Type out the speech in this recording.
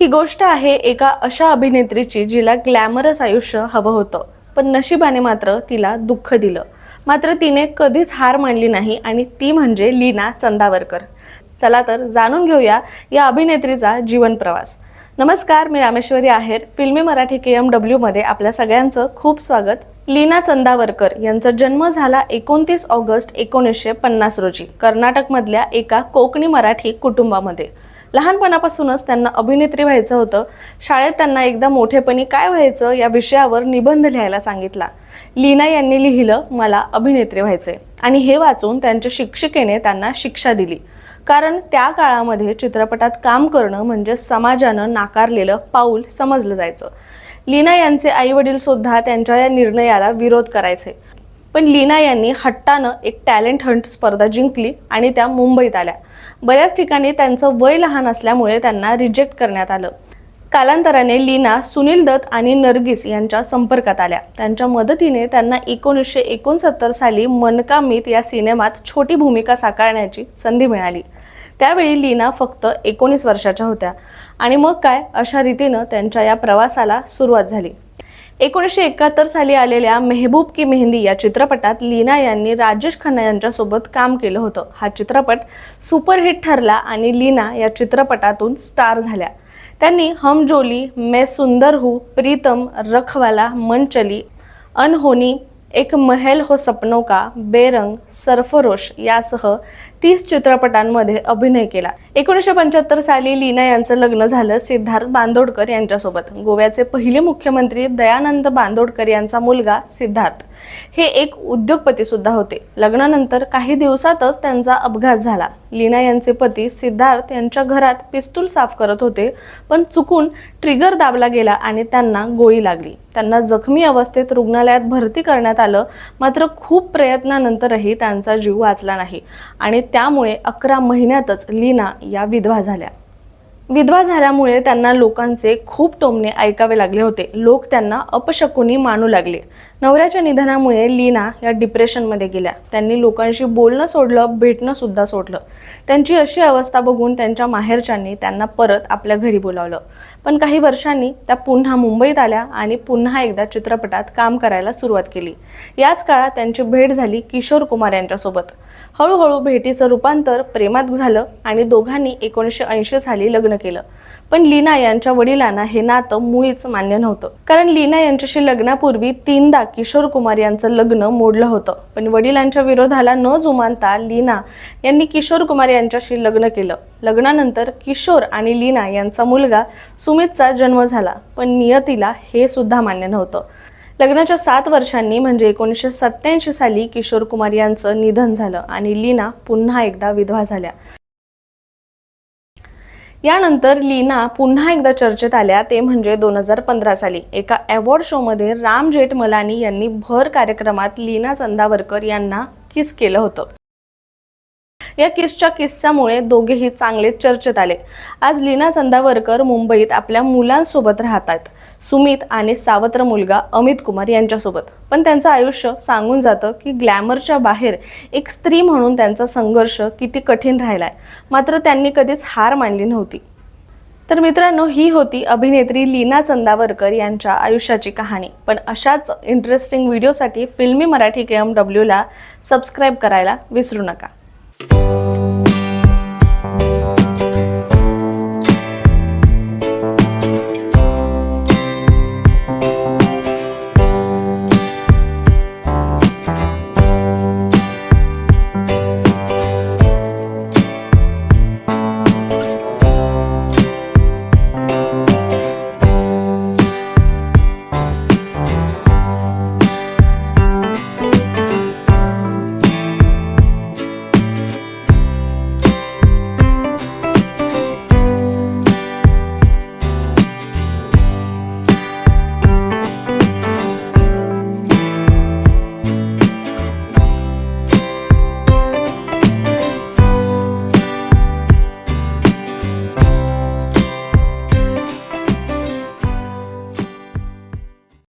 ही गोष्ट आहे एका अशा अभिनेत्रीची जिला ग्लॅमरस आयुष्य हवं होतं. पण नशिबाने मात्र तिला दुःख दिलं. मात्र तिने कधीच हार मानली नाही आणि ती म्हणजे लीना चंदावरकर. चला तर जाणून घेऊया या अभिनेत्रीचा जीवन प्रवास. नमस्कार मी रामेश्वरी आहेर. फिल्मी मराठी के एम डब्ल्यूमध्ये आपल्या सगळ्यांचं खूप स्वागत. लीना चंदावरकर यांचा जन्म झाला एकोणतीस ऑगस्ट एकोणीसशे पन्नास रोजी कर्नाटकमधल्या एका कोकणी मराठी कुटुंबामध्ये. लहानपणापासूनच त्यांना अभिनेत्री व्हायचं होतं. शाळेत त्यांना एकदा मोठेपणी काय व्हायचं या विषयावर निबंध लिहायला सांगितला. लीना यांनी लिहिलं मला अभिनेत्री व्हायचे आणि हे वाचून त्यांच्या शिक्षिकेने त्यांना शिक्षा दिली. कारण त्या काळामध्ये चित्रपटात काम करणं म्हणजे समाजानं नाकारलेलं पाऊल समजलं जायचं. लीना यांचे आई वडील सुद्धा त्यांच्या या निर्णयाला विरोध करायचे. पण लीना यांनी हट्टानं एक टॅलेंट हंट स्पर्धा जिंकली आणि त्या मुंबईत आल्या. बऱ्याच ठिकाणी त्यांचं वय लहान असल्यामुळे त्यांना रिजेक्ट करण्यात आलं. कालांतराने लीना सुनील दत्त आणि नर्गिस यांच्या संपर्कात आल्या. त्यांच्या मदतीने त्यांना एकोणीसशे एकोणसत्तर साली मनका मित या सिनेमात छोटी भूमिका साकारण्याची संधी मिळाली. त्यावेळी लीना फक्त एकोणीस वर्षाच्या होत्या. आणि मग काय? अशा रीतीनं त्यांच्या या प्रवासाला सुरुवात झाली. एकोणीसशे एकाहत्तर साली आलेल्या मेहबूब की मेहंदी या चित्रपटात लीना यांनी राजेश खन्ना यांच्यासोबत काम केलं होतं. हा चित्रपट सुपरहिट ठरला आणि लीना या चित्रपटातून स्टार झाल्या. त्यांनी हम जोली मैं सुंदर हूँ प्रीतम रखवाला मन चली अनहोनी एक महल हो सपनों का बेरंग सरफरोश यासह तीस चित्रपटांमध्ये अभिनय केला. एकोणीसशे पंच्याहत्तर साली लीना यांचं लग्न झालं सिद्धार्थ बांदोडकर यांच्यासोबत. गोव्याचे पहिले मुख्यमंत्री दयानंद बांदोडकर यांचा मुलगा सिद्धार्थ. हे एक उद्योगपती सुद्धा होते. लग्नानंतर काही दिवसातच त्यांचा अपघात झाला. लीना यांचे पती सिद्धार्थ यांच्या घरात पिस्तूल साफ करत होते पण चुकून ट्रिगर दाबला गेला आणि त्यांना गोळी लागली. त्यांना जखमी अवस्थेत रुग्णालयात भरती करण्यात आलं मात्र खूप प्रयत्नानंतरही त्यांचा जीव वाचला नाही. आणि त्यामुळे अकरा महिन्यातच लीना या विधवा झाल्या. विधवा झाल्यामुळे त्यांना लोकांचे खूप टोमणे ऐकावे लागले होते. लोक त्यांना अपशकुनी मानू लागले. नवऱ्याच्या निधनामुळे लीना या डिप्रेशनमध्ये गेल्या. त्यांनी लोकांशी बोलणं सोडलं भेटणं सुद्धा सोडलं. त्यांची अशी अवस्था बघून त्यांच्या माहेरच्यांनी त्यांना परत आपल्या घरी बोलावलं. पण काही वर्षांनी त्या पुन्हा मुंबईत आल्या आणि पुन्हा एकदा चित्रपटात काम करायला सुरुवात केली. याच काळात त्यांची भेट झाली किशोर कुमार यांच्यासोबत. हळूहळू भेटीचं रूपांतर प्रेमात झालं आणि दोघांनी एकोणीसशे ऐंशी साली लग्न केलं. पण लीना यांच्या वडिलांना हे नातं मुळीच मान्य नव्हतं. कारण लीना यांच्याशी लग्नापूर्वी तीनदा किशोर कुमार यांचं लग्न मोडलं होतं. पण वडिलांच्या विरोधाला न जुमानता लीना यांनी किशोर कुमार यांच्याशी लग्न केलं. लग्नानंतर किशोर आणि लीना यांचा मुलगा सुमितचा जन्म झाला पण नियतीला हे सुद्धा मान्य नव्हतं. लग्नाच्या सात वर्षांनी म्हणजे एकोणीसशे सत्याऐंशी साली किशोर कुमार यांचं निधन झालं आणि लीना पुन्हा एकदा विधवा झाल्या. यानंतर लीना पुन्हा एकदा चर्चेत आल्या ते म्हणजे दोन हजार पंधरा साली. एका अवॉर्ड शोमध्ये राम जेठमलानी यांनी भर कार्यक्रमात लीना चंदावरकर यांना किस केलं होतं. या किसच्या किस्सामुळे दोघेही चांगले चर्चेत आले. आज लीना चंदावरकर मुंबईत आपल्या मुलांसोबत राहतात. सुमित आणि सावत्र मुलगा अमित कुमार यांच्यासोबत. पण त्यांचं आयुष्य सांगून जातं की ग्लॅमरच्या बाहेर एक स्त्री म्हणून त्यांचा संघर्ष किती कठीण राहिलाय. मात्र त्यांनी कधीच हार मानली नव्हती. तर मित्रांनो ही होती अभिनेत्री लीना चंदावरकर यांच्या आयुष्याची कहाणी. पण अशाच इंटरेस्टिंग व्हिडिओसाठी फिल्मी मराठी के एम डब्ल्यूला सबस्क्राईब करायला विसरू नका.